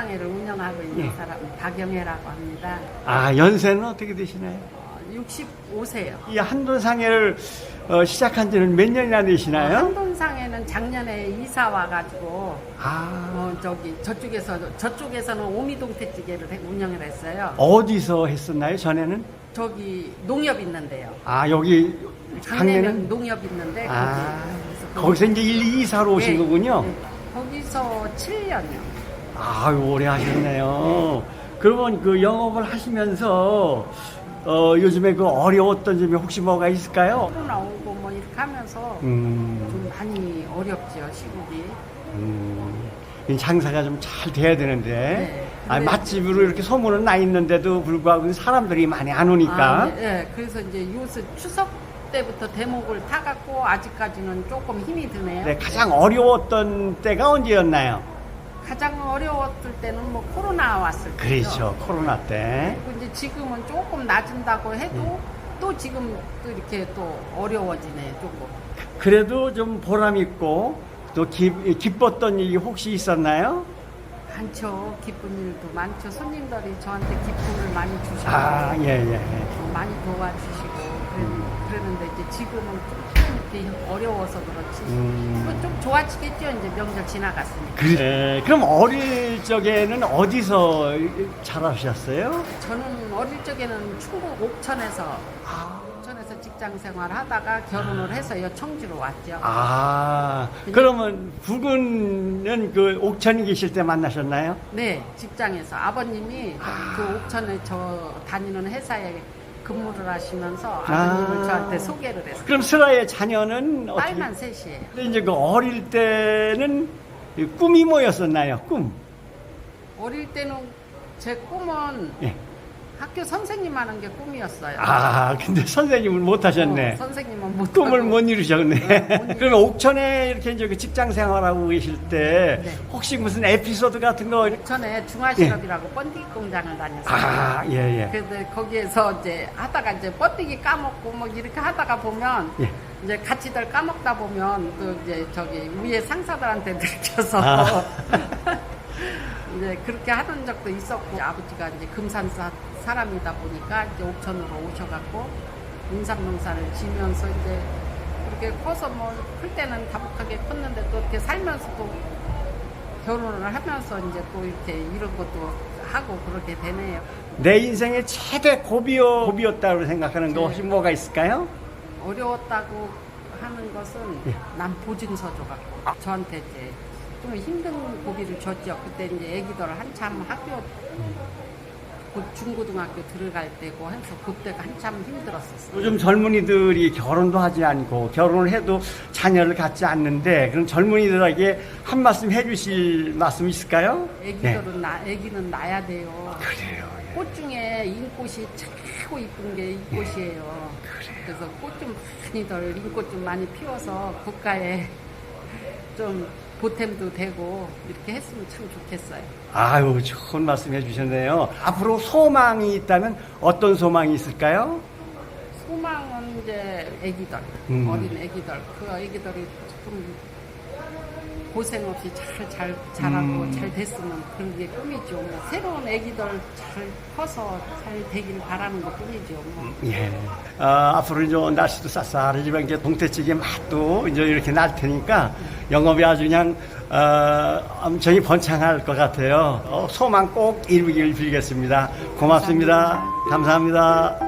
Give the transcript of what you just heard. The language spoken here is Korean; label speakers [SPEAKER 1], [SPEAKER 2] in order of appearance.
[SPEAKER 1] 하고 있는
[SPEAKER 2] 예.
[SPEAKER 1] 사람 박영애라고 합니다.
[SPEAKER 2] 아, 연세는 어떻게 되시나요?
[SPEAKER 1] 어, 65세요.
[SPEAKER 2] 이 한돈상해를 어, 시작한 지는 몇 년이나 되시나요?
[SPEAKER 1] 한돈상에는 작년에 이사 와가지고
[SPEAKER 2] 아,
[SPEAKER 1] 어, 저기 저쪽에서 저쪽에서는 오미동태찌개를 해- 운영을 했어요.
[SPEAKER 2] 어디서 했었나요, 전에는?
[SPEAKER 1] 저기 농협 있는데요.
[SPEAKER 2] 아, 여기
[SPEAKER 1] 강내는
[SPEAKER 2] 강내는?
[SPEAKER 1] 농협 있는데
[SPEAKER 2] 아,
[SPEAKER 1] 거기,
[SPEAKER 2] 거기서 이제 1, 2사로 오신
[SPEAKER 1] 네,
[SPEAKER 2] 거군요?
[SPEAKER 1] 네. 거기서 7년이요.
[SPEAKER 2] 아유, 오래 하셨네요. 그러면 그 영업을 하시면서, 어, 요즘에 그 어려웠던 점이 혹시 뭐가 있을까요?
[SPEAKER 1] 코로나 오고 뭐 이렇게 하면서
[SPEAKER 2] 음,
[SPEAKER 1] 좀 많이 어렵죠 시국이.
[SPEAKER 2] 음, 이 장사가 좀 잘 돼야 되는데.
[SPEAKER 1] 네.
[SPEAKER 2] 아, 맛집으로 이렇게 소문은 나 있는데도 불구하고 사람들이 많이 안 오니까.
[SPEAKER 1] 아, 네, 네. 그래서 이제 요새 추석 때부터 대목을 타갖고 아직까지는 조금 힘이 드네요.
[SPEAKER 2] 네, 가장 어려웠던 때가 언제였나요?
[SPEAKER 1] 가장 어려웠을 때는 뭐 코로나 왔을 때죠.
[SPEAKER 2] 그렇죠, 코로나 때.
[SPEAKER 1] 그리고 이제 지금은 조금 낮은다고 해도
[SPEAKER 2] 네.
[SPEAKER 1] 또 지금 또 이렇게 또 어려워지네 조금.
[SPEAKER 2] 그래도 좀 보람 있고 또 기, 기뻤던 일이 혹시 있었나요?
[SPEAKER 1] 많죠. 기쁜 일도 많죠. 손님들이 저한테 기쁨을 많이 주시고
[SPEAKER 2] 아, 예, 예.
[SPEAKER 1] 많이 도와주시고 그랬- 그랬는데 이제 지금은 좀 이렇게 어려워서 그렇지.
[SPEAKER 2] 음.
[SPEAKER 1] 뭐좀 좋아지겠죠. 이제 명절 지나갔으니까.
[SPEAKER 2] 그래. 그럼 어릴 적에는 어디서 자라셨어요?
[SPEAKER 1] 저는 어릴 적에는 충북 옥천에서 옥천에서 직장 생활 하다가 결혼을 해서 여 청주로 왔죠.
[SPEAKER 2] 아, 그러면 부근은 그 옥천에 계실 때 만나셨나요?
[SPEAKER 1] 네, 직장에서 아버님이
[SPEAKER 2] 아.
[SPEAKER 1] 그 옥천에 저 다니는 회사에 근무를 하시면서 아버님을
[SPEAKER 2] 아.
[SPEAKER 1] 저한테 소개를 했어요.
[SPEAKER 2] 그럼 슬아의 자녀는 어떻게?
[SPEAKER 1] 딸만 셋이에요.
[SPEAKER 2] 근데 이제 그 어릴 때는 이 꿈이 뭐였었나요? 꿈.
[SPEAKER 1] 어릴 때는 제 꿈은
[SPEAKER 2] 예.
[SPEAKER 1] 학교 선생님 하는 게 꿈이었어요.
[SPEAKER 2] 아, 근데 선생님을 못 하셨네.
[SPEAKER 1] 어, 선생님은 못
[SPEAKER 2] 꿈을
[SPEAKER 1] 하고.
[SPEAKER 2] 못 이루셨네.
[SPEAKER 1] 네, 못
[SPEAKER 2] 그러면 옥천에 이렇게 이제 그 직장 생활하고 계실 때
[SPEAKER 1] 네.
[SPEAKER 2] 혹시 무슨 에피소드 같은 거?
[SPEAKER 1] 전에 중화실업이라고 번데기 공장을 다녔어요.
[SPEAKER 2] 아, 예, 예.
[SPEAKER 1] 그래서 거기에서 이제 하다가 이제 번데기 까먹고 뭐 이렇게 하다가 보면
[SPEAKER 2] 예.
[SPEAKER 1] 이제 같이들 까먹다 보면 또 이제 저기 위에 상사들한테 들켜서
[SPEAKER 2] 아.
[SPEAKER 1] 이제 그렇게 하는 적도 있었고 아버지가 이제 금산 사, 사람이다 보니까 이제 옥천으로 오셔갖고 인삼농사를 지면서 이제 그렇게 커서 뭐 클 때는 다복하게 컸는데 또 이렇게 살면서 또 결혼을 하면서 이제 또 이렇게 이런 것도 하고 그렇게 되네요.
[SPEAKER 2] 내 인생의 최대 고비여, 고비였다고 생각하는 거
[SPEAKER 1] 네.
[SPEAKER 2] 혹시 뭐가 있을까요?
[SPEAKER 1] 어려웠다고 하는 것은
[SPEAKER 2] 예.
[SPEAKER 1] 난 보증서 줘갖고 저한테 이제 좀 힘든 고비를 줬죠. 그때 이제 애기들 한참 학교 곧 중고등학교 들어갈 때고 해서 그때가 한참 힘들었었어요.
[SPEAKER 2] 요즘 젊은이들이 결혼도 하지 않고 결혼을 해도 자녀를 갖지 않는데 그런 젊은이들에게 한 말씀 해주실 말씀 있을까요? 네.
[SPEAKER 1] 애기들은 나, 애기는 낳아야 돼요.
[SPEAKER 2] 그래요. 예.
[SPEAKER 1] 꽃 중에 인꽃이 최고 이쁜 게이 꽃이에요. 그래서 꽃 좀 많이들 인꽃 좀 많이 피워서 국가에 좀 보탬도 되고 이렇게 했으면 참 좋겠어요.
[SPEAKER 2] 아유, 좋은 말씀 해주셨네요. 앞으로 소망이 있다면 어떤 소망이 있을까요?
[SPEAKER 1] 소망은 이제 애기들,
[SPEAKER 2] 음.
[SPEAKER 1] 어린 애기들, 그 애기들이 좀 고생 없이 잘, 잘, 잘하고
[SPEAKER 2] 음.
[SPEAKER 1] 잘 됐으면 그런 게 꿈이죠. 뭐 새로운 애기들 잘 커서 잘 되길 바라는 게 꿈이죠. 뭐.
[SPEAKER 2] 예. 아, 앞으로 이제 날씨도 쌀쌀해지면 이제 동태찌개 맛도 이제 이렇게 날 테니까 영업이 아주 그냥, 어, 엄청이 번창할 것 같아요. 어, 소망 꼭 이루길 빌겠습니다. 고맙습니다. 감사합니다.